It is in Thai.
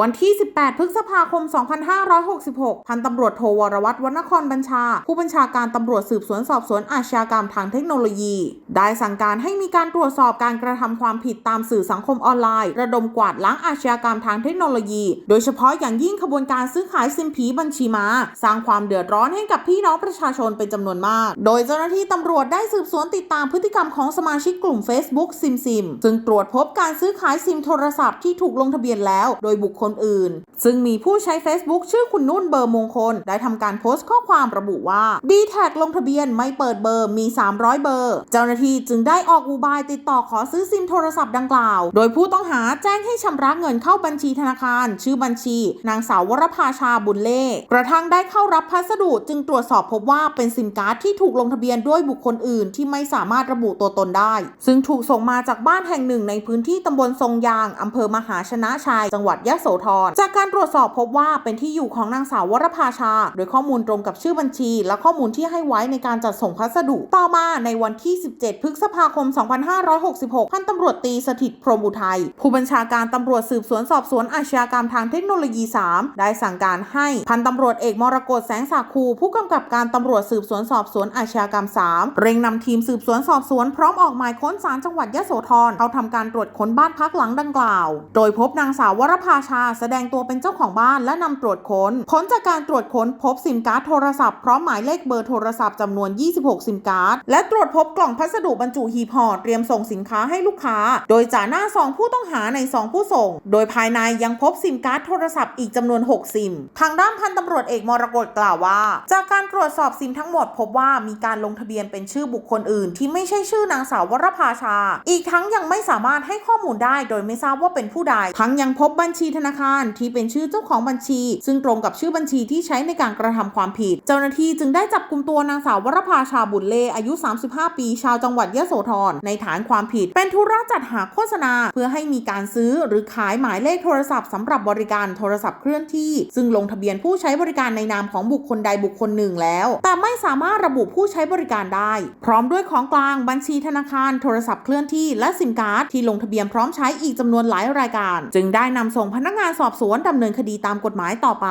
วันที่ 18 พฤษภาคม 2566 พันตำรวจโทวรวัตรวรรณครบัญชา ผู้บัญชาการตำรวจสืบสวนสอบสวนอาชญากรรมทางเทคโนโลยี ได้สั่งการให้มีการตรวจสอบการกระทำความผิดตามสื่อสังคมออนไลน์ ระดมกวาดล้างอาชญากรรมทางเทคโนโลยี โดยเฉพาะอย่างยิ่งขบวนการซื้อขายซิมผีบัญชีม้า สร้างความเดือดร้อนให้กับพี่น้องประชาชนเป็นจำนวนมาก โดยเจ้าหน้าที่ตำรวจได้สืบสวนติดตามพฤติกรรมของสมาชิกกลุ่ม Facebook ซิมซิมซึ่งตรวจพบการซื้อขายซิมโทรศัพท์ที่ถูกลงทะเบียนแล้ว โดยบุคคลอื่น ซึ่งมีผู้ใช้ Facebook ชื่อคุณนุ่นเบอร์มงคล ได้ทำการโพสต์ข้อความระบุว่า d t แทลงทะเบียนไม่เปิดเบอร์มี 300 เบอร์ เจ้าหน้าที่จึงได้ออกอุบายติดต่อขอซื้อซิมโทรศัพท์ดังกล่าว โดยผู้ต้องหาแจ้งให้ชำระเงินเข้าบัญชีธนาคาร ชื่อบัญชี นางสาววรภาชาบุญเล่กระทั่งได้เข้ารับพัสดุจึงตรวจสอบพบว่าเป็นซิมการ์ดที่ถูกลงทะเบียนด้วยบุคคลอื่น ที่ไม่สามารถระบุตัวตนได้ ซึ่งถูกส่งมาจากบ้านแห่งหนึ่งในพื้นที่ตำบลทรงยางอำเภอมหาชนะชัยจังหวัดยะโสธร จากการตรวจสอบพบว่าเป็นที่อยู่ของนางสาววรภาชา โดยข้อมูลตรงกับชื่อบัญชี และข้อมูลที่ให้ไว้ในการจัดส่งพัสดุ ต่อมาในวันที่ 17 พฤษภาคม 2566 พันตำรวจตีสถิตพรหมอุทัย ผู้บัญชาการตำรวจสืบสวนสอบสวนอาชญากรรมทางเทคโนโลยี 3 ได้สั่งการให้พันตำรวจเอกมรกตแสงสาคู ผู้กำกับการตำรวจสืบสวนสอบสวนอาชญากรรม 3 เร่งนำทีมสืบสวนสอบสวนพร้อมออกหมายค้นศาลจังหวัดยะโสธรเขาทำการตรวจค้นบ้านพักหลังดังกล่าว โดยพบนางสาววรภาชาแสดงตัวเป็นเจ้าของบ้านและนำตรวจค้น ผลจากการตรวจค้นพบซิมการ์ดโทรศัพท์พร้อมหมายเลขเบอร์โทรศัพท์จำนวน 26 ซิมการ์ด และตรวจพบกล่องพัสดุบรรจุหีบห่อเตรียมส่งสินค้าให้ลูกค้า โดยจ่าหน้าซองผู้ต้องหาในซองผู้ส่ง โดยภายในยังพบซิมการ์ดโทรศัพท์อีกจำนวน 6 ซิม ทางด้านพันตำรวจเอกมรกตกล่าวว่า จากการตรวจสอบซิมทั้งหมด พบว่ามีการลงทะเบียนเป็นชื่อบุคคลอื่น ที่ไม่ใช่ชื่อนางสาววรภาชา อีกทั้งยังไม่สามารถให้ข้อมูลได้ โดยไม่ทราบว่าเป็นผู้ใด ทั้งยังพบบัญชีธนาคารที่เป็นชื่อเจ้าของบัญชี ซึ่งตรงกับชื่อบัญชีที่ใช้ในการกระทำความผิด เจ้าหน้าที่จึงได้จับกลุ่มตัวนางสาววรภาชาบุญเล่อายุ 35 ปี ชาวจังหวัดยะโสธรในฐานความผิด เป็นธุระจัดหาโฆษณา เพื่อให้มีการซื้อหรือขายหมายเลขโทรศัพท์สำหรับบริการโทรศัพท์เคลื่อนที่ ซึ่งลงทะเบียนผู้ใช้บริการในนามของบุคคลใดบุคคลหนึ่งแล้ว แต่ไม่สามารถระบุผู้ใช้บริการได้ พร้อมด้วยของกลางบัญชีธนาคาร โทรศัพท์เคลื่อนที่ และซิมการ์ดที่ลงทะเบียนพร้อมใช้อีกจำนวนหลายรายการ จึงได้นำส่งพนักงานงานสอบสวนดำเนินคดีตามกฎหมายต่อไป